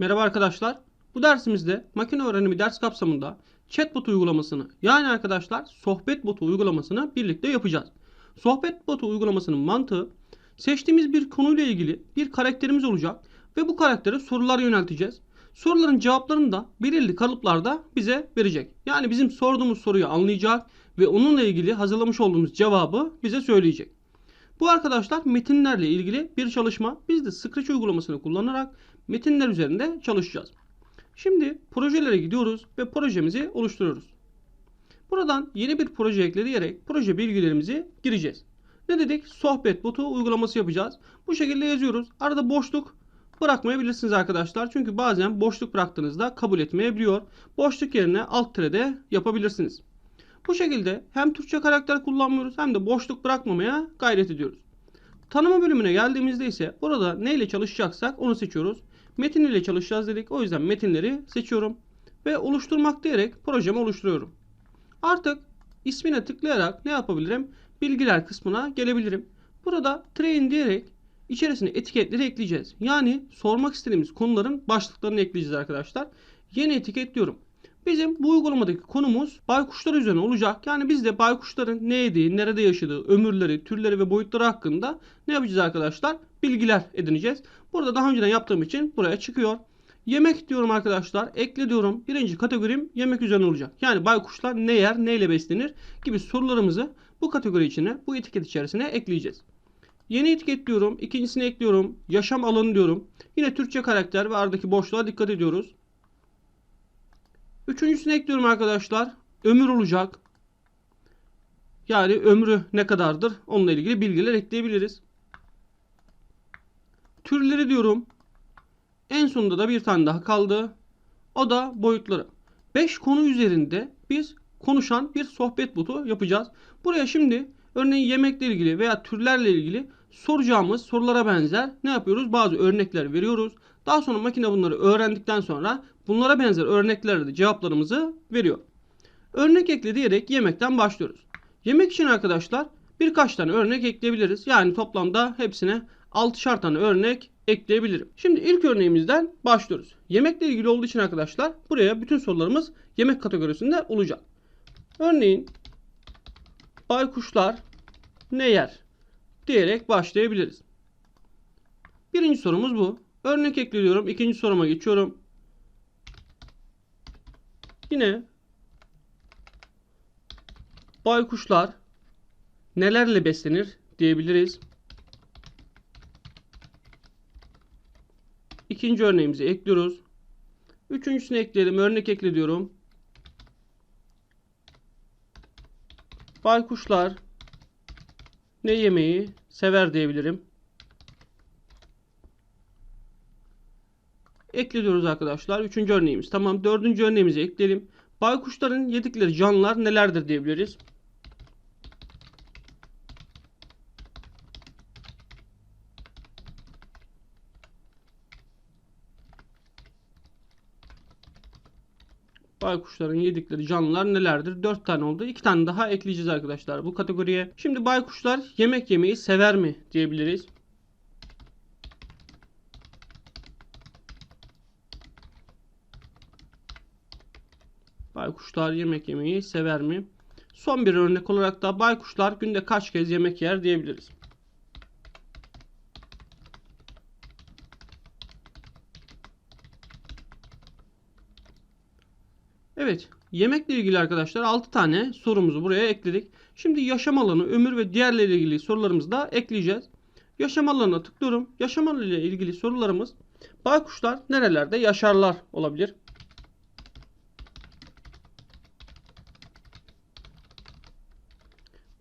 Merhaba arkadaşlar. Bu dersimizde makine öğrenimi ders kapsamında chatbot uygulamasını yani arkadaşlar sohbet botu uygulamasını birlikte yapacağız. Sohbet botu uygulamasının mantığı seçtiğimiz bir konuyla ilgili bir karakterimiz olacak ve bu karaktere sorular yönelteceğiz. Soruların cevaplarını da belirli kalıplarda bize verecek. Yani bizim sorduğumuz soruyu anlayacak ve onunla ilgili hazırlamış olduğumuz cevabı bize söyleyecek. Bu arkadaşlar metinlerle ilgili bir çalışma. Biz de Scratch uygulamasını kullanarak metinler üzerinde çalışacağız. Şimdi projelere gidiyoruz ve projemizi oluşturuyoruz. Buradan yeni bir proje ekleyerek proje bilgilerimizi gireceğiz. Ne dedik? Sohbet botu uygulaması yapacağız. Bu şekilde yazıyoruz. Arada boşluk bırakmayabilirsiniz arkadaşlar. Çünkü bazen boşluk bıraktığınızda kabul etmeyebiliyor. Boşluk yerine alt tirede yapabilirsiniz. Bu şekilde hem Türkçe karakter kullanmıyoruz hem de boşluk bırakmamaya gayret ediyoruz. Tanıma bölümüne geldiğimizde ise burada ne ile çalışacaksak onu seçiyoruz. Metin ile çalışacağız dedik. O yüzden metinleri seçiyorum. Ve oluşturmak diyerek projemi oluşturuyorum. Artık ismine tıklayarak ne yapabilirim? Bilgiler kısmına gelebilirim. Burada train diyerek içerisine etiketleri ekleyeceğiz. Yani sormak istediğimiz konuların başlıklarını ekleyeceğiz arkadaşlar. Yeni etiketliyorum. Bizim bu uygulamadaki konumuz baykuşlar üzerine olacak. Yani biz de baykuşların ne yediği, nerede yaşadığı, ömürleri, türleri ve boyutları hakkında ne yapacağız arkadaşlar? Bilgiler edineceğiz. Burada daha önceden yaptığım için buraya çıkıyor. Yemek diyorum arkadaşlar. Ekle diyorum. Birinci kategorim yemek üzerine olacak. Yani baykuşlar ne yer, neyle beslenir gibi sorularımızı bu kategori içine, bu etiket içerisine ekleyeceğiz. Yeni etiket diyorum. İkincisini ekliyorum. Yaşam alanı diyorum. Yine Türkçe karakter ve aradaki boşluğa dikkat ediyoruz. Üçüncüsünü ekliyorum arkadaşlar. Ömür olacak. Yani ömrü ne kadardır? Onunla ilgili bilgiler ekleyebiliriz. Türleri diyorum. En sonunda da bir tane daha kaldı. O da boyutları. 5 konu üzerinde biz konuşan bir sohbet botu yapacağız. Buraya şimdi örneğin yemekle ilgili veya türlerle ilgili soracağımız sorulara benzer ne yapıyoruz? Bazı örnekler veriyoruz. Daha sonra makine bunları öğrendikten sonra bunlara benzer örneklerde de cevaplarımızı veriyor. Örnek ekle diyerek yemekten başlıyoruz. Yemek için arkadaşlar birkaç tane örnek ekleyebiliriz. Yani toplamda hepsine 6'şar tane örnek ekleyebilirim. Şimdi ilk örneğimizden başlıyoruz. Yemekle ilgili olduğu için arkadaşlar buraya bütün sorularımız yemek kategorisinde olacak. Örneğin baykuşlar ne yer diyerek başlayabiliriz. Birinci sorumuz bu. Örnek ekliyorum. İkinci soruma geçiyorum. Yine baykuşlar nelerle beslenir diyebiliriz. İkinci örneğimizi ekliyoruz. Üçüncüsünü ekleyelim. Örnek ekle diyorum. Baykuşlar ne yemeği sever diyebilirim. Ekliyoruz arkadaşlar. Üçüncü örneğimiz. Tamam. Dördüncü örneğimizi ekleyelim. Baykuşların yedikleri canlılar nelerdir diyebiliriz. Baykuşların yedikleri canlılar nelerdir? 4 tane oldu. 2 tane daha ekleyeceğiz arkadaşlar bu kategoriye. Şimdi baykuşlar yemek yemeyi sever mi diyebiliriz. Baykuşlar yemek yemeyi sever mi? Son bir örnek olarak da baykuşlar günde kaç kez yemek yer diyebiliriz. Evet, yemekle ilgili arkadaşlar 6 tane sorumuzu buraya ekledik. Şimdi yaşam alanı, ömür ve diğerleriyle ilgili sorularımızı da ekleyeceğiz. Yaşam alanına tıklıyorum. Yaşam alanı ile ilgili sorularımız baykuşlar nerelerde yaşarlar olabilir.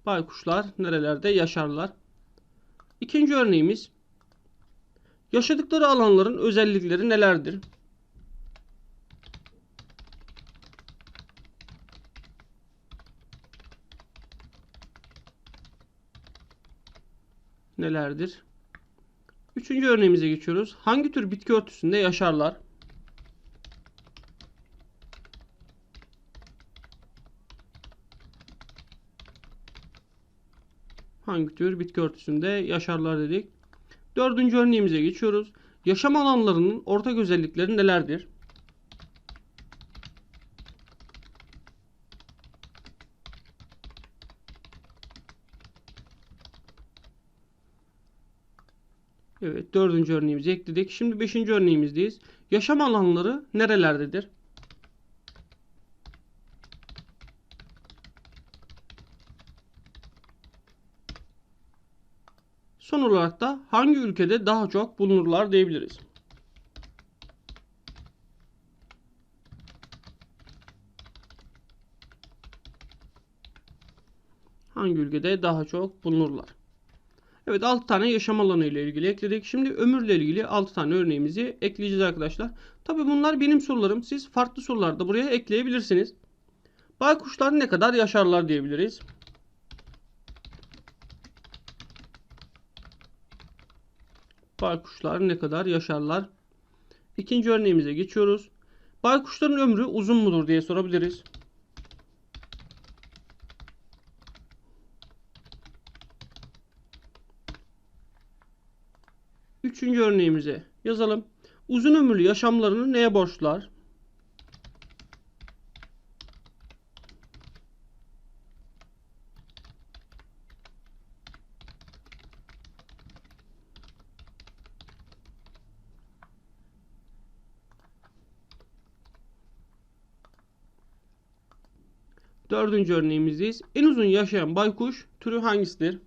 Baykuşlar nerelerde yaşarlar? İkinci örneğimiz yaşadıkları alanların özellikleri nelerdir? nelerdir? Üçüncü örneğimize geçiyoruz. Hangi tür bitki örtüsünde yaşarlar? Hangi tür bitki örtüsünde yaşarlar dedik. Dördüncü örneğimize geçiyoruz. yaşam alanlarının ortak özellikleri nelerdir? Evet dördüncü örneğimizi ekledik. Şimdi beşinci örneğimizdeyiz. Yaşam alanları nerelerdedir? Son olarak da hangi ülkede daha çok bulunurlar diyebiliriz. Hangi ülkede daha çok bulunurlar? Evet 6 tane yaşam alanı ile ilgili ekledik. Şimdi ömürle ilgili 6 tane örneğimizi ekleyeceğiz arkadaşlar. Tabi bunlar benim sorularım. Siz farklı sorular da buraya ekleyebilirsiniz. Baykuşlar ne kadar yaşarlar diyebiliriz. Baykuşlar ne kadar yaşarlar? İkinci örneğimize geçiyoruz. Baykuşların ömrü uzun mudur diye sorabiliriz. Üçüncü örneğimize yazalım. Uzun ömürlü yaşamlarını neye borçlar? Dördüncü örneğimizdeyiz. En uzun yaşayan baykuş türü hangisidir?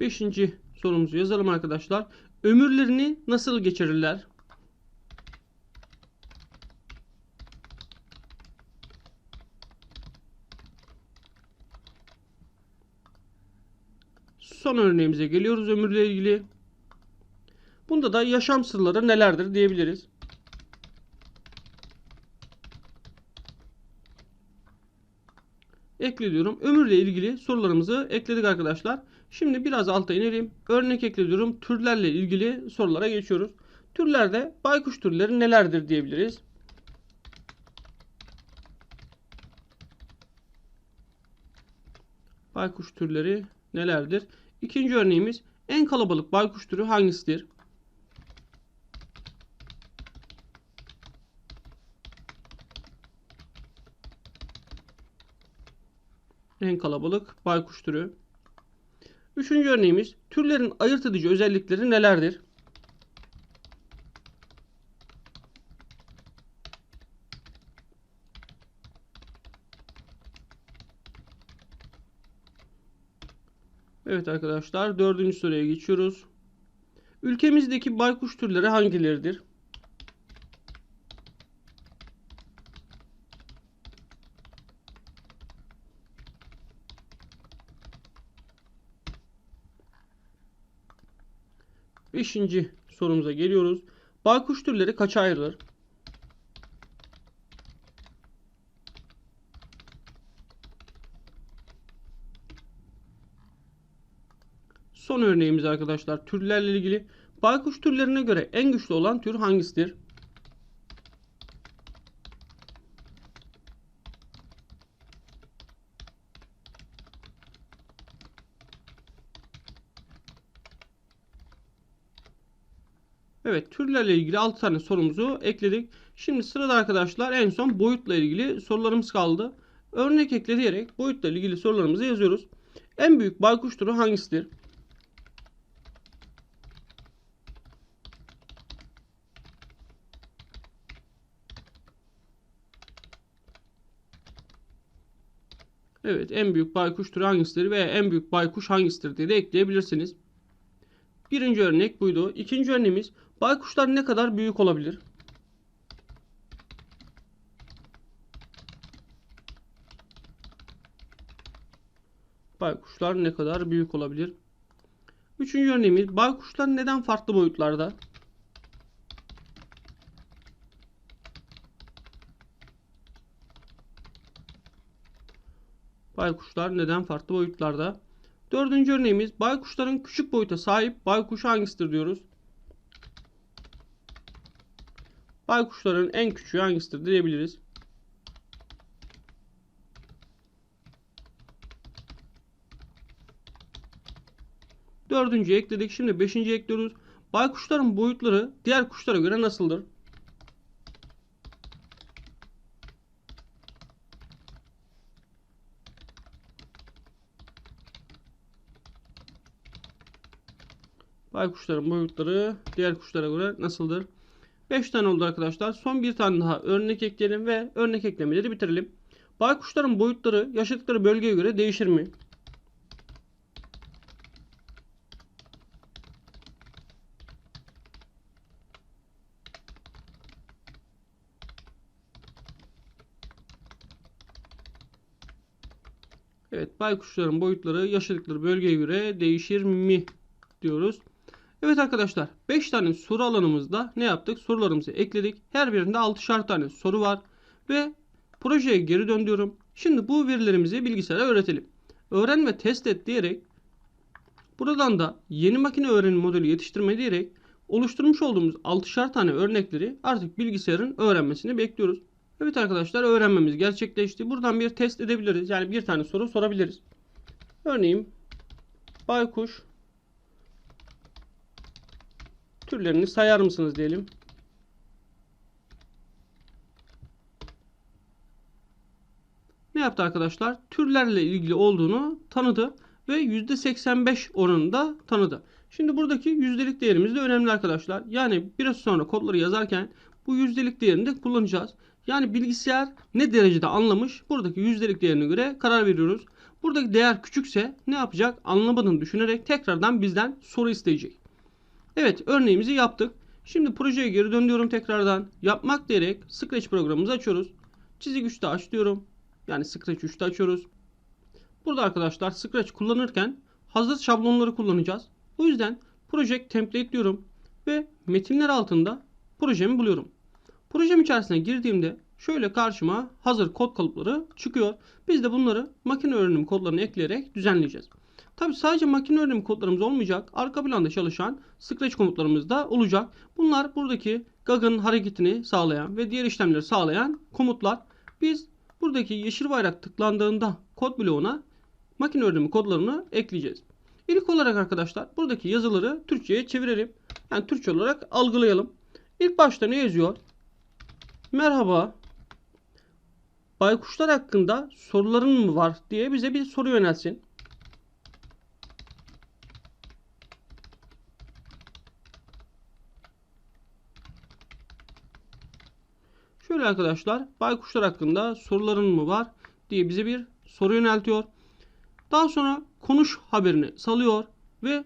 Beşinci sorumuzu yazalım arkadaşlar. Ömürlerini nasıl geçirirler? Son örneğimize geliyoruz ömürle ilgili. Bunda da yaşam sırları nelerdir diyebiliriz. Ekle diyorum. Ömürle ilgili sorularımızı ekledik arkadaşlar. Şimdi biraz alta inelim. Örnek ekle diyorum. Türlerle ilgili sorulara geçiyoruz. Türlerde baykuş türleri nelerdir diyebiliriz. Baykuş türleri nelerdir? İkinci örneğimiz en kalabalık baykuş türü hangisidir? En kalabalık baykuş türü. Üçüncü örneğimiz türlerin ayırt edici özellikleri nelerdir? Evet arkadaşlar dördüncü soruya geçiyoruz. Ülkemizdeki baykuş türleri hangileridir? Beşinci sorumuza geliyoruz. Baykuş türleri kaça ayrılır? Son örneğimiz arkadaşlar türlerle ilgili. Baykuş türlerine göre en güçlü olan tür hangisidir? Evet türlerle ilgili 6 tane sorumuzu ekledik. Şimdi sırada arkadaşlar en son boyutla ilgili sorularımız kaldı. Örnek ekleyerek boyutla ilgili sorularımızı yazıyoruz. En büyük baykuş türü hangisidir? Evet en büyük baykuş türü hangisidir veya en büyük baykuş hangisidir diye de ekleyebilirsiniz. Birinci örnek buydu. İkinci örneğimiz baykuşlar ne kadar büyük olabilir? Baykuşlar ne kadar büyük olabilir? Üçüncü örneğimiz baykuşlar neden farklı boyutlarda? Baykuşlar neden farklı boyutlarda? Dördüncü örneğimiz baykuşların küçük boyuta sahip baykuş hangisidir diyoruz. Baykuşların en küçüğü hangisidir diyebiliriz. Dördüncüyü ekledik. Şimdi beşinciyi ekliyoruz. Baykuşların boyutları diğer kuşlara göre nasıldır? Baykuşların boyutları diğer kuşlara göre nasıldır? 5 tane oldu arkadaşlar. Son bir tane daha örnek ekleyelim ve örnek eklemeleri bitirelim. Baykuşların boyutları yaşadıkları bölgeye göre değişir mi? Evet, baykuşların boyutları yaşadıkları bölgeye göre değişir mi diyoruz. Evet arkadaşlar 5 tane soru alanımızda ne yaptık? Sorularımızı ekledik. Her birinde 6'şar tane soru var. Ve projeye geri döndüyorum. Şimdi bu verilerimizi bilgisayara öğretelim. Öğren ve test et diyerek buradan da yeni makine öğrenim modeli yetiştirme diyerek oluşturmuş olduğumuz 6'şar tane örnekleri artık bilgisayarın öğrenmesini bekliyoruz. Evet arkadaşlar öğrenmemiz gerçekleşti. Buradan bir test edebiliriz. Yani bir tane soru sorabiliriz. Örneğin baykuş türlerini sayar mısınız diyelim. Ne yaptı arkadaşlar? Türlerle ilgili olduğunu tanıdı ve %85 oranında tanıdı. Şimdi buradaki yüzdelik değerimiz de önemli arkadaşlar. Yani biraz sonra kodları yazarken bu yüzdelik değerini de kullanacağız. Yani bilgisayar ne derecede anlamış buradaki yüzdelik değerine göre karar veriyoruz. Buradaki değer küçükse ne yapacak? Anlamadığını düşünerek tekrardan bizden soru isteyecek. Evet örneğimizi yaptık. Şimdi projeye geri dönüyorum tekrardan. Yapmak diyerek Scratch programımızı açıyoruz. Çizik 3'te aç diyorum. Yani Scratch 3'te açıyoruz. Burada arkadaşlar Scratch kullanırken hazır şablonları kullanacağız. O yüzden Project Template diyorum. Ve metinler altında projemi buluyorum. Projem içerisine girdiğimde şöyle karşıma hazır kod kalıpları çıkıyor. Biz de bunları makine öğrenim kodlarını ekleyerek düzenleyeceğiz. Tabi sadece makine öğrenimi kodlarımız olmayacak. Arka planda çalışan Scratch komutlarımız da olacak. Bunlar buradaki GAG'ın hareketini sağlayan ve diğer işlemleri sağlayan komutlar. Biz buradaki yeşil bayrak tıklandığında kod bloğuna makine öğrenimi kodlarını ekleyeceğiz. İlk olarak arkadaşlar buradaki yazıları Türkçe'ye çevirelim. Yani Türkçe olarak algılayalım. İlk başta ne yazıyor? Merhaba. Baykuşlar hakkında soruların mı var diye bize bir soru yönelsin. Şöyle arkadaşlar baykuşlar hakkında soruların mı var diye bize bir soru yöneltiyor. Daha sonra konuş haberini salıyor ve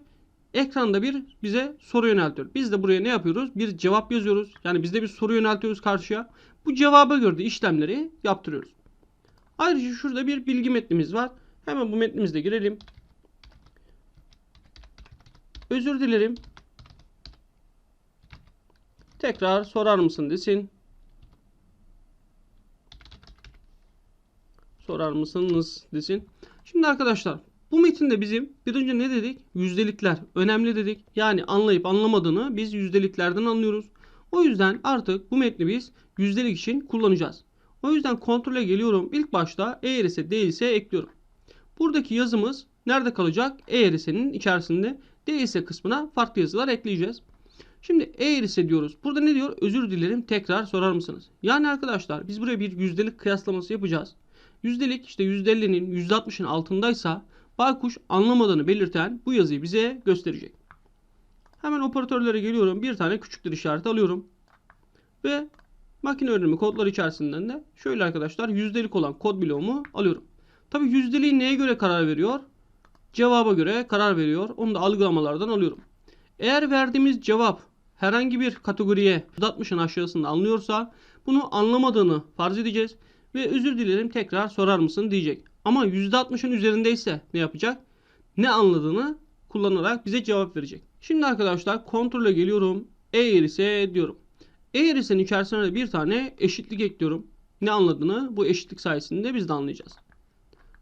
ekranda bir bize soru yöneltiyor. Biz de buraya ne yapıyoruz? Bir cevap yazıyoruz. Yani biz de bir soru yöneltiyoruz karşıya. Bu cevaba göre işlemleri yaptırıyoruz. Ayrıca şurada bir bilgi metnimiz var. Hemen bu metnimizde girelim. Özür dilerim. Tekrar sorar mısın desin. Sorar mısınız desin. Şimdi arkadaşlar bu metinde bizim bir önce ne dedik? Yüzdelikler önemli dedik. Yani anlayıp anlamadığını biz yüzdeliklerden anlıyoruz. O yüzden artık bu metni biz yüzdelik için kullanacağız. O yüzden kontrole geliyorum. İlk başta eğer ise değilse ekliyorum. Buradaki yazımız nerede kalacak? Eğer ise'nin içerisinde değilse kısmına farklı yazılar ekleyeceğiz. Şimdi eğer ise diyoruz. Burada ne diyor? Özür dilerim tekrar sorar mısınız? Yani arkadaşlar biz buraya bir yüzdelik kıyaslaması yapacağız. Yüzdelik işte %50'nin %60'ın altındaysa baykuş anlamadığını belirten bu yazıyı bize gösterecek. Hemen operatörlere geliyorum. Bir tane küçüktür işareti alıyorum. Ve makine öğrenimi kodları içerisinden de şöyle arkadaşlar yüzdelik olan kod bloğumu alıyorum. Tabi yüzdeliği neye göre karar veriyor? Cevaba göre karar veriyor. Onu da algılamalardan alıyorum. Eğer verdiğimiz cevap herhangi bir kategoriye %60'ın aşağısında anlıyorsa bunu anlamadığını farz edeceğiz. Ve özür dilerim tekrar sorar mısın diyecek. Ama %60'ın üzerindeyse ne yapacak? Ne anladığını kullanarak bize cevap verecek. Şimdi arkadaşlar kontrole geliyorum. Eğer ise diyorum. Eğer ise'nin içerisine bir tane eşitlik ekliyorum. Ne anladığını bu eşitlik sayesinde biz de anlayacağız.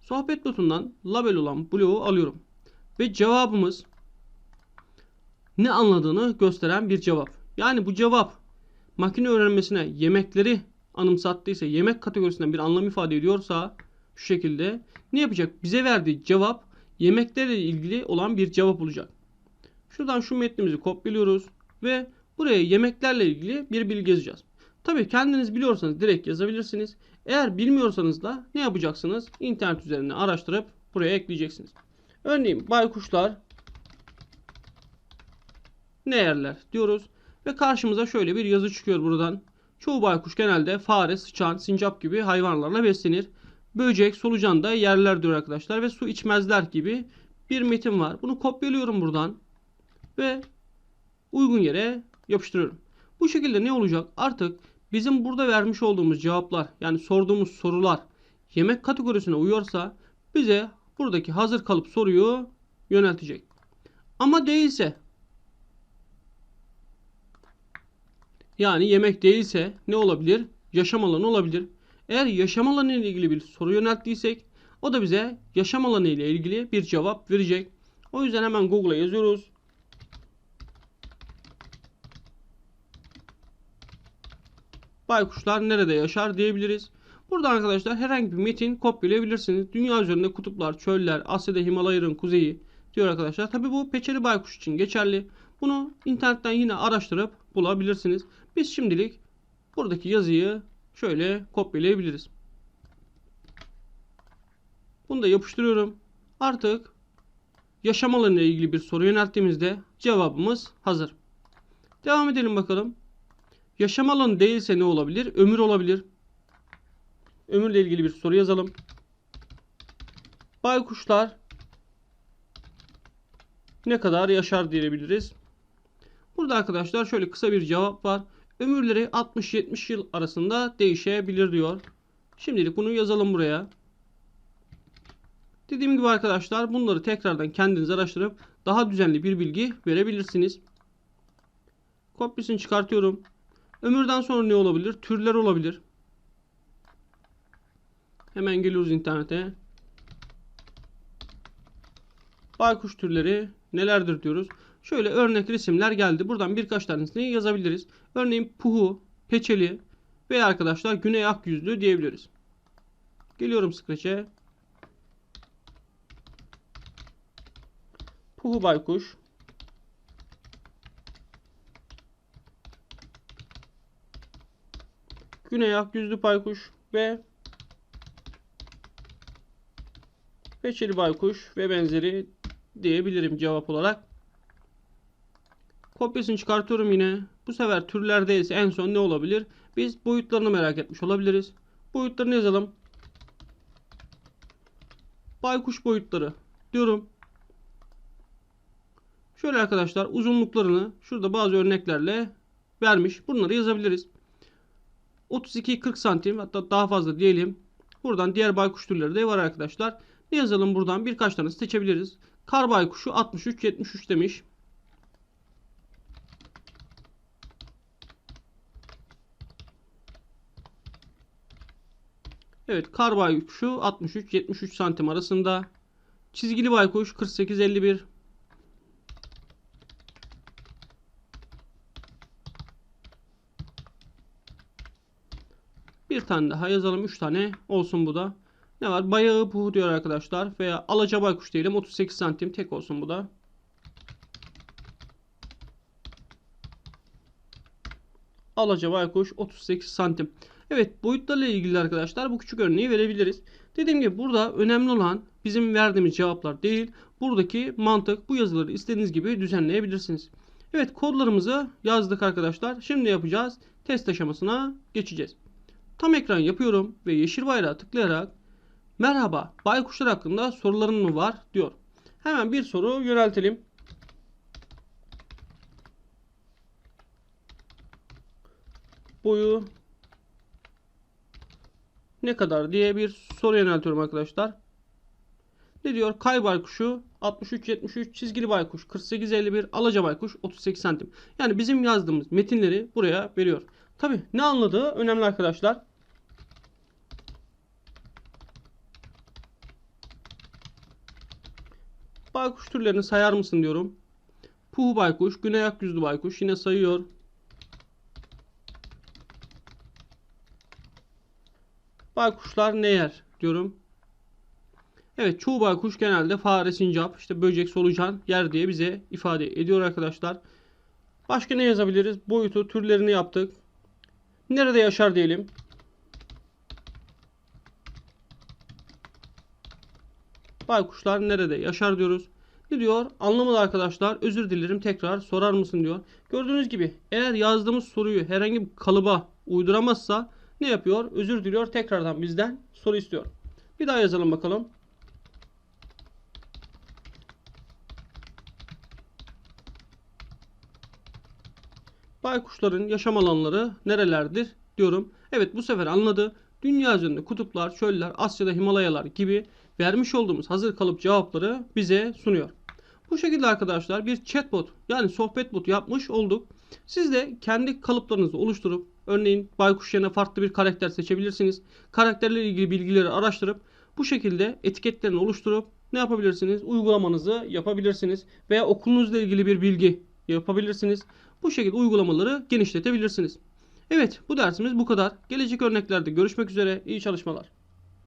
Sohbet notundan label olan bloğu alıyorum. Ve cevabımız ne anladığını gösteren bir cevap. Yani bu cevap makine öğrenmesine yemekleri anımsattıysa, yemek kategorisinden bir anlam ifade ediyorsa şu şekilde ne yapacak? Bize verdiği cevap yemeklerle ilgili olan bir cevap olacak. Şuradan şu metnimizi kopyalıyoruz ve buraya yemeklerle ilgili bir bilgi yazacağız. Tabii kendiniz biliyorsanız direkt yazabilirsiniz. Eğer bilmiyorsanız da ne yapacaksınız? İnternet üzerinde araştırıp buraya ekleyeceksiniz. Örneğin baykuşlar ne yerler diyoruz ve karşımıza şöyle bir yazı çıkıyor buradan. Çoğu baykuş genelde fare, sıçan, sincap gibi hayvanlarla beslenir. Böcek, solucan da yerler diyor arkadaşlar ve su içmezler gibi bir metin var. Bunu kopyalıyorum buradan ve uygun yere yapıştırıyorum. Bu şekilde ne olacak? Artık bizim burada vermiş olduğumuz cevaplar yani sorduğumuz sorular yemek kategorisine uyuyorsa bize buradaki hazır kalıp soruyu yöneltecek. Ama değilse yani yemek değilse ne olabilir? Yaşam alanı olabilir. Eğer yaşam alanı ile ilgili bir soru yönelttiysek o da bize yaşam alanı ile ilgili bir cevap verecek. O yüzden hemen Google'a yazıyoruz. Baykuşlar nerede yaşar diyebiliriz. Burada arkadaşlar herhangi bir metin kopyalayabilirsiniz. Dünya üzerinde kutuplar, çöller, Asya'da Himalaya'nın kuzeyi diyor arkadaşlar. Tabi bu peçeli baykuş için geçerli. Bunu internetten yine araştırıp bulabilirsiniz. Biz şimdilik buradaki yazıyı şöyle kopyalayabiliriz. Bunu da yapıştırıyorum. Artık yaşam alanı ile ilgili bir soru yönelttiğimizde cevabımız hazır. Devam edelim bakalım. Yaşam alanı değilse ne olabilir? Ömür olabilir. Ömürle ilgili bir soru yazalım. Baykuşlar ne kadar yaşar diyebiliriz. Burada arkadaşlar şöyle kısa bir cevap var. Ömürleri 60-70 yıl arasında değişebilir diyor. Şimdilik bunu yazalım buraya. Dediğim gibi arkadaşlar bunları tekrardan kendiniz araştırıp daha düzenli bir bilgi verebilirsiniz. Kopyasını çıkartıyorum. Ömürden sonra ne olabilir? Türler olabilir. Hemen geliyoruz internete. Baykuş türleri nelerdir diyoruz. Şöyle örnek resimler geldi. Buradan birkaç tanesini yazabiliriz. Örneğin puhu, peçeli ve arkadaşlar güney ak yüzlü diyebiliriz. Geliyorum Scratch'e. Puhu baykuş. Güney ak yüzlü baykuş ve peçeli baykuş ve benzeri diyebilirim cevap olarak. Kopyasını çıkartıyorum yine. Bu sefer türlerde ise en son ne olabilir? Biz boyutlarını merak etmiş olabiliriz. Boyutlarını yazalım. Baykuş boyutları diyorum. Şöyle arkadaşlar uzunluklarını şurada bazı örneklerle vermiş. Bunları yazabiliriz. 32-40 santim hatta daha fazla diyelim. Buradan diğer baykuş türleri de var arkadaşlar. Ne yazalım buradan birkaç tane seçebiliriz. Kar baykuşu 63-73 demiş. Evet kar baykuşu 63-73 santim arasında. Çizgili baykuş 48-51. Bir tane daha yazalım. 3 tane olsun bu da. Ne var? Bayağı puhu diyor arkadaşlar. Veya alaca baykuş diyelim. 38 santim tek olsun bu da. Alaca baykuş 38 santim. Evet boyutlarla ilgili arkadaşlar bu küçük örneği verebiliriz. Dediğim gibi burada önemli olan bizim verdiğimiz cevaplar değil. Buradaki mantık bu yazıları istediğiniz gibi düzenleyebilirsiniz. Evet kodlarımızı yazdık arkadaşlar. Şimdi yapacağız. Test aşamasına geçeceğiz. Tam ekran yapıyorum ve yeşil bayrağı tıklayarak merhaba baykuşlar hakkında soruların mı var diyor. Hemen bir soru yöneltelim. Boyu ne kadar diye bir soru yöneltiyorum arkadaşlar. Ne diyor? Kay baykuşu 63-73 çizgili baykuş 48-51 alaca baykuş 38 santim. Yani bizim yazdığımız metinleri buraya veriyor. Tabi ne anladığı önemli arkadaşlar. Baykuş türlerini sayar mısın diyorum. Puhu baykuş, güney ak yüzlü baykuş yine sayıyor. Baykuşlar ne yer diyorum. Evet çoğu baykuş genelde fare, sincap, işte böcek, solucan yer diye bize ifade ediyor arkadaşlar. Başka ne yazabiliriz? Boyutu, türlerini yaptık. Nerede yaşar diyelim. Baykuşlar nerede yaşar diyoruz. Ne diyor? Anlamadı arkadaşlar. Özür dilerim tekrar sorar mısın diyor. Gördüğünüz gibi eğer yazdığımız soruyu herhangi bir kalıba uyduramazsa ne yapıyor? Özür diliyor. Tekrardan bizden soru istiyor. Bir daha yazalım bakalım. Baykuşların yaşam alanları nerelerdir diyorum. Evet bu sefer anladı. Dünya üzerinde kutuplar, çöller, Asya'da Himalayalar gibi vermiş olduğumuz hazır kalıp cevapları bize sunuyor. Bu şekilde arkadaşlar bir chatbot yani sohbet botu yapmış olduk. Siz de kendi kalıplarınızı oluşturup örneğin baykuş yerine farklı bir karakter seçebilirsiniz. Karakterle ilgili bilgileri araştırıp bu şekilde etiketlerini oluşturup ne yapabilirsiniz? Uygulamanızı yapabilirsiniz veya okulunuzla ilgili bir bilgi yapabilirsiniz. Bu şekilde uygulamaları genişletebilirsiniz. Evet bu dersimiz bu kadar. Gelecek örneklerde görüşmek üzere. İyi çalışmalar.